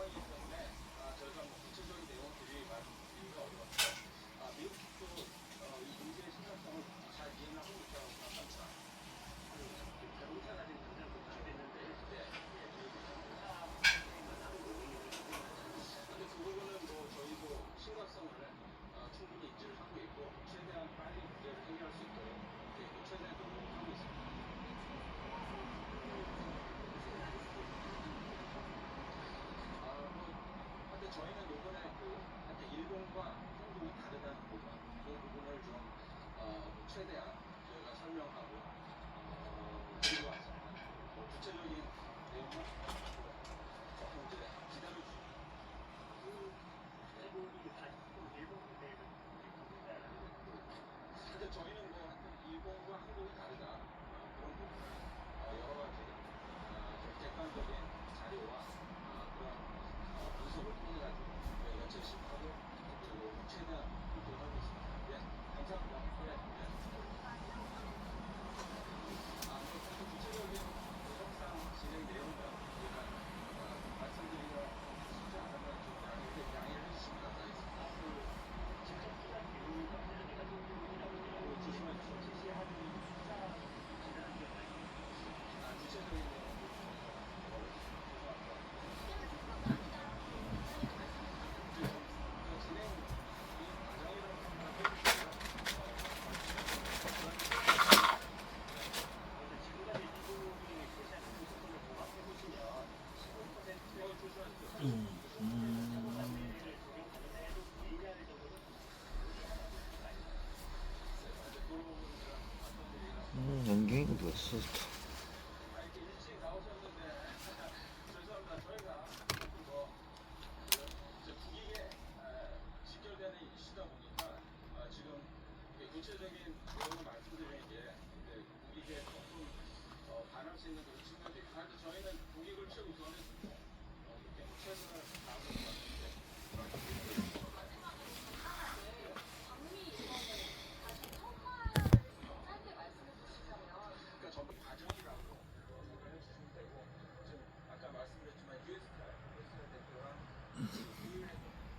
상황이기 때문에 아, 저희가 뭐 구체적인 내용들이 말씀드리기가 아, 미국도 어, 이 문제의 심각성을 잘 이해하고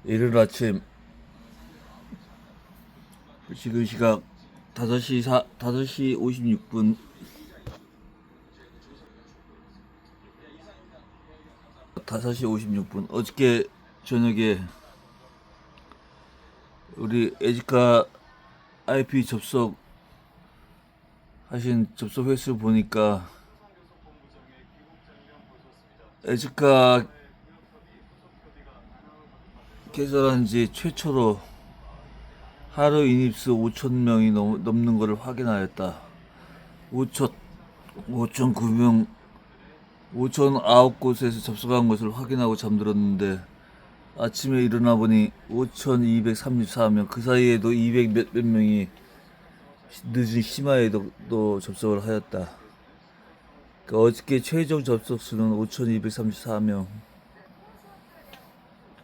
이른 아침 지금 시각 5시 4, 5시 56분. 5시 56분. 어저께 저녁에 우리 에지카 IP 접속 하신 접속 횟수 보니까 에지카 개설한 지 최초로 하루 인입수 5천 명이 넘, 넘는 것을 확인하였다. 5천 5천 9명 5천 9곳에서 접속한 것을 확인하고 잠들었는데 아침에 일어나 보니 5,234명 그 사이에도 200몇몇 명이 늦은 심야에도 또 접속을 하였다. 그 어저께 최종 접속 수는 5,234명.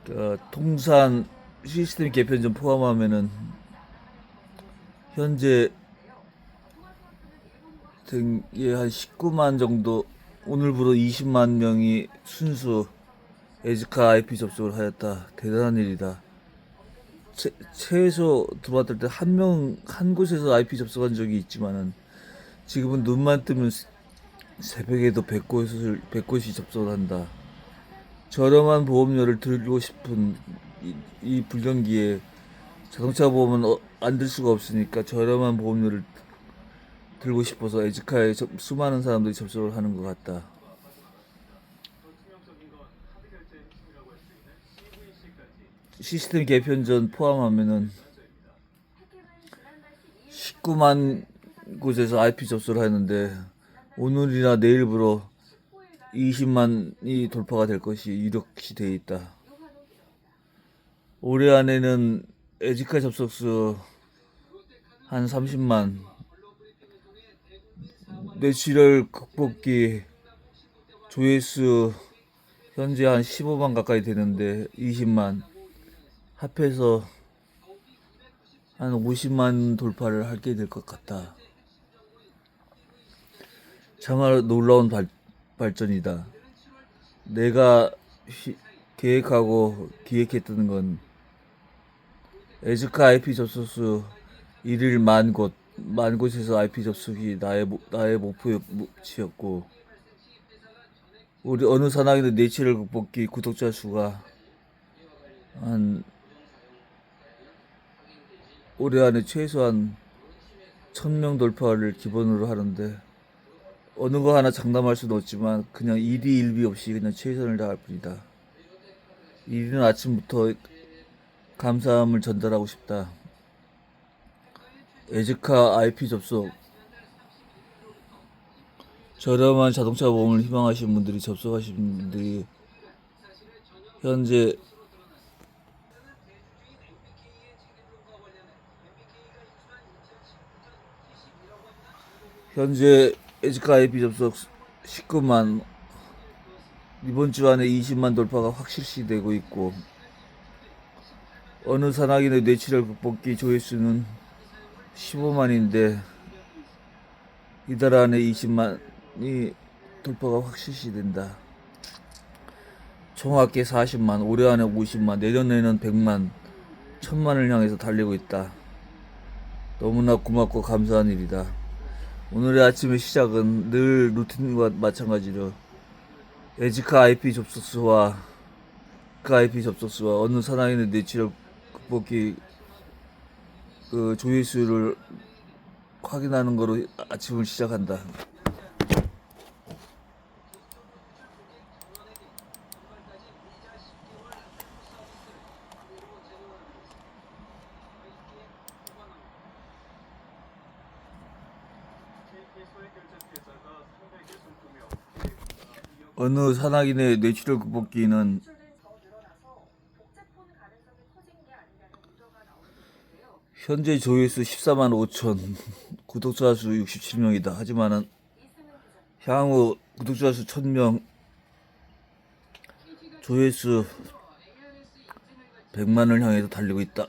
그 통산 시스템 개편전 포함하면은 현재 등에 한 19만 정도 오늘부로 20만 명이 순수 에즈카 IP 접속을 하였다. 대단한 일이다. 최, 최소 들어왔을 때 한 명 한 곳에서 IP 접속한 적이 있지만은 지금은 눈만 뜨면 새- 새벽에도 100곳을 100곳이 접속을 한다. 저렴한 보험료를 들고 싶은 이, 이 불경기에 자동차 보험은 어, 안들 수가 없으니까 저렴한 보험료를 들고 싶어서 에지카에 접- 수많은 사람들이 접속을 하는 것 같다. 시스템 개편 전 포함하면은 19만 곳에서 IP 접속을 하는데 오늘이나 내일부로 20만이 돌파가 될 것이 이렇게 돼 있다. 올해 안에는 에지카 접속수 한 30만 뇌출혈 극복기 조회수 현재 한 15만 가까이 되는데 20만 합해서 한 50만 돌파를 하게 될 것 같다. 정말 놀라운 발, 발전이다. 내가 휘- 계획하고 기획했던 건 에즈카 IP 접속수 1일 만 곳, 만 곳에서 IP 접속이 나의, 목- 나의 목표치였고, 우리 어느 산악인의 내치를 극복기 구독자 수가 한 올해 안에 최소한 1000명 돌파를 기본으로 하는데 어느 거 하나 장담할 수는 없지만 그냥 일이 일비 없이 그냥 최선을 다할 뿐이다. 이른 아침부터 감사함을 전달하고 싶다. 에즈카 IP 접속 저렴한 자동차 보험을 희망하시는 분들이 접속하신 분들이 현재 현재 에즈카 IP 접속 19만 이번 주 안에 20만 돌파가 확실시 되고 있고 어느 산악인의 뇌출혈 극복기 조회수는 15만인데 이달 안에 20만이 돌파가 확실시 된다. 총합계 40만, 올해 안에 50만, 내년에는 100만, 천만을 향해서 달리고 있다. 너무나 고맙고 감사한 일이다. 오늘의 아침의 시작은 늘 루틴과 마찬가지로 에지카 IP 접속수와 그 IP 접속수와 어느 산악인의 뇌출혈 극복기 그 조회수를 확인하는 거로 아침을 시작한다. 어느 산악인의 뇌출혈 극복기는. 현재 조회수 14만 5천, 구독자 수 67명이다. 하지만은 이승은 기자. 향후 구독자 수 1000명, 조회수 100만을 향해서 달리고 있다.